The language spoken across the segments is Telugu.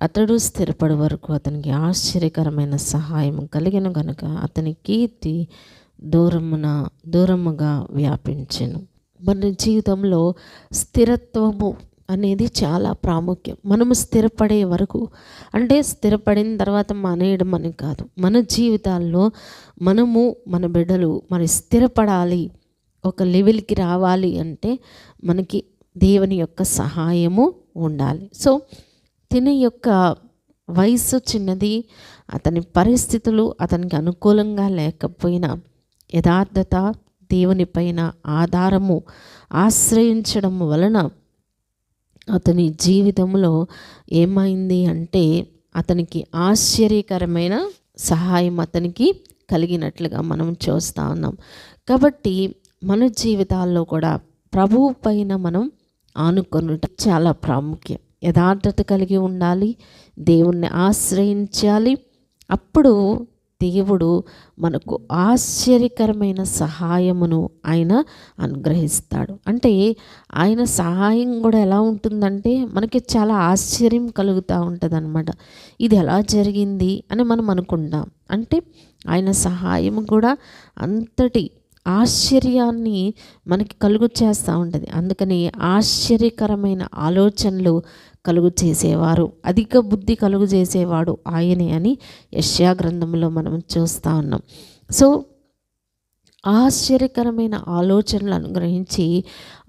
అతడు స్థిరపడి వరకు అతనికి ఆశ్చర్యకరమైన సహాయం కలిగిన గనుక అతని కీర్తి దూరమున దూరముగా వ్యాపించెను. మన జీవితంలో స్థిరత్వము అనేది చాలా ప్రాముఖ్యం. మనము స్థిరపడే వరకు అంటే స్థిరపడిన తర్వాత మానేయడం అని కాదు. మన జీవితాల్లో మనము మన బిడ్డలు మరి స్థిరపడాలి ఒక లెవెల్కి రావాలి అంటే మనకి దేవుని యొక్క సహాయము ఉండాలి. సో తిన యొక్క వయసు చిన్నది అతని పరిస్థితులు అతనికి అనుకూలంగా లేకపోయినా యథార్థత దేవుని పైన ఆధారము ఆశ్రయించడం వలన అతని జీవితంలో ఏమైంది అంటే అతనికి ఆశ్చర్యకరమైన సహాయం అతనికి కలిగినట్లుగా మనం చూస్తూ ఉన్నాం. కాబట్టి మన జీవితాల్లో కూడా ప్రభువు పైన మనం ఆనుకొనుట చాలా ప్రాముఖ్యం. యథార్థత కలిగి ఉండాలి దేవుణ్ణి ఆశ్రయించాలి. అప్పుడు దేవుడు మనకు ఆశ్చర్యకరమైన సహాయమును ఆయన అనుగ్రహిస్తాడు. అంటే ఆయన సహాయం కూడా ఎలా ఉంటుందంటే మనకి చాలా ఆశ్చర్యం కలుగుతూ ఉంటుంది అనమాట ఇది ఎలా జరిగింది అని మనం అనుకుంటాం. అంటే ఆయన సహాయం కూడా అంతటి ఆశ్చర్యాన్ని మనకి కలుగు చేస్తూ ఉంటుంది. అందుకని ఆశ్చర్యకరమైన ఆలోచనలు కలుగు చేసేవారు. అధిక బుద్ధి కలుగు చేసేవాడు ఆయనే అని యష్యా గ్రంథంలో మనం చూస్తూ ఉన్నాం. సో ఆశ్చర్యకరమైన ఆలోచనలు అనుగ్రహించి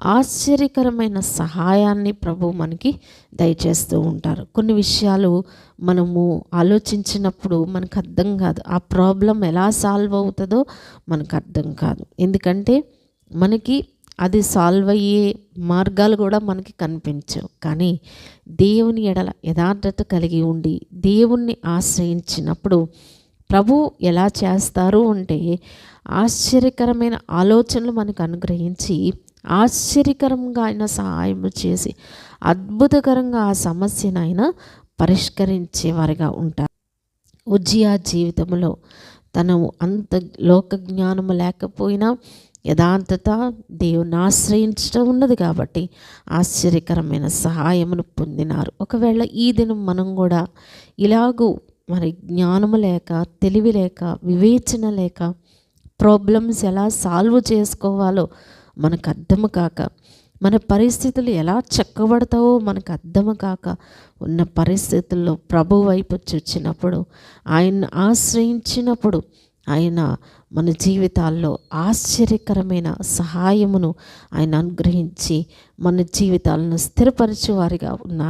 ఆశ్చర్యకరమైన సహాయాన్ని ప్రభు మనకి దయచేస్తూ ఉంటారు. కొన్ని విషయాలు మనము ఆలోచించినప్పుడు మనకు అర్థం కాదు. ఆ ప్రాబ్లం ఎలా సాల్వ్ అవుతుందో మనకు అర్థం కాదు. ఎందుకంటే మనకి అది సాల్వ్ అయ్యే మార్గాలు కూడా మనకి కనిపించవు. కానీ దేవుని ఎడల యథార్థత కలిగి ఉండి దేవుణ్ణి ఆశ్రయించినప్పుడు ప్రభు ఎలా చేస్తారు అంటే ఆశ్చర్యకరమైన ఆలోచనలు మనకు అనుగ్రహించి ఆశ్చర్యకరంగా ఆయన సహాయం చేసి అద్భుతకరంగా ఆ సమస్యను ఆయన పరిష్కరించేవారిగా ఉంటారు. ఉజ్జియా జీవితంలో తను అంత లోక జ్ఞానము లేకపోయినా యథార్థత దేవుని ఆశ్రయించడం ఉన్నది కాబట్టి ఆశ్చర్యకరమైన సహాయమును పొందినారు. ఒకవేళ ఈ దినం మనం కూడా ఇలాగూ మరి జ్ఞానము లేక తెలివి లేక వివేచన లేక ప్రాబ్లమ్స్ ఎలా సాల్వ్ చేసుకోవాలో మనకు అర్థము కాక మన పరిస్థితులు ఎలా చెక్కబడతావో మనకు అర్థము కాక ఉన్న పరిస్థితుల్లో ప్రభు వైపు చూచినప్పుడు ఆయన్ని ఆశ్రయించినప్పుడు ఆయన మన జీవితాల్లో ఆశ్చర్యకరమైన సహాయమును ఆయన అనుగ్రహించి మన జీవితాలను స్థిరపరిచేవారిగా ఉన్నారు.